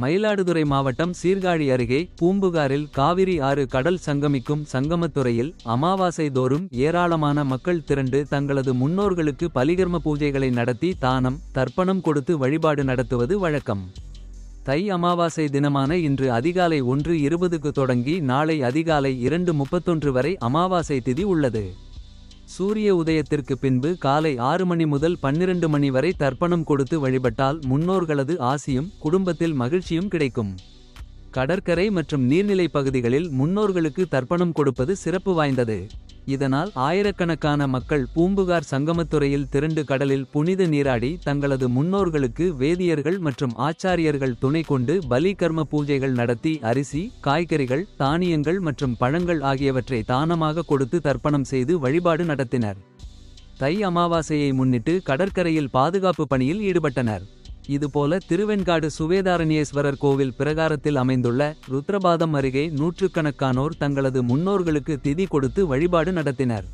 மயிலாடுதுறை மாவட்டம் சீர்காழி அருகே பூம்புகாரில் காவிரி ஆறு கடல் சங்கமிக்கும் சங்கமத்துறையில் அமாவாசை தோறும் ஏராளமான மக்கள் திரண்டு தங்களது முன்னோர்களுக்கு பலிகர்ம பூஜைகளை நடத்தி தானம் தர்ப்பணம் கொடுத்து வழிபாடு நடத்துவது வழக்கம். தை அமாவாசை தினமான இன்று அதிகாலை ஒன்று இருபதுக்கு தொடங்கி நாளை அதிகாலை இரண்டு முப்பத்தொன்று வரை அமாவாசை திதி உள்ளது. சூரிய உதயத்திற்கு பின்பு காலை ஆறு மணி முதல் பன்னிரண்டு மணி வரை தர்ப்பணம் கொடுத்து வழிபட்டால் முன்னோர்களது ஆசியும் குடும்பத்தில் மகிழ்ச்சியும் கிடைக்கும். கடற்கரை மற்றும் நீர்நிலை பகுதிகளில் முன்னோர்களுக்கு தர்ப்பணம் கொடுப்பது சிறப்பு வாய்ந்தது. இதனால் ஆயிரக்கணக்கான மக்கள் பூம்புகார் சங்கமத்துறையில் திரண்டு கடலில் புனித நீராடி தங்களது முன்னோர்களுக்கு வேதியர்கள் மற்றும் ஆச்சாரியர்கள் துணை கொண்டு பலி கர்ம பூஜைகள் நடத்தி அரிசி காய்கறிகள் தானியங்கள் மற்றும் பழங்கள் ஆகியவற்றை தானமாக கொடுத்து தர்ப்பணம் செய்து வழிபாடு நடத்தினர். தை அமாவாசையை முன்னிட்டு கடற்கரையில் பாதுகாப்பு பணியில் ஈடுபட்டனர். இதுபோல திருவெண்காடு சுவேதாரண்யேஸ்வரர் கோவில் பிரகாரத்தில் அமைந்துள்ள ருத்ரபாதம் அருகே நூற்றுக்கணக்கானோர் தங்களது முன்னோர்களுக்கு திதி கொடுத்து வழிபாடு நடத்தினர்.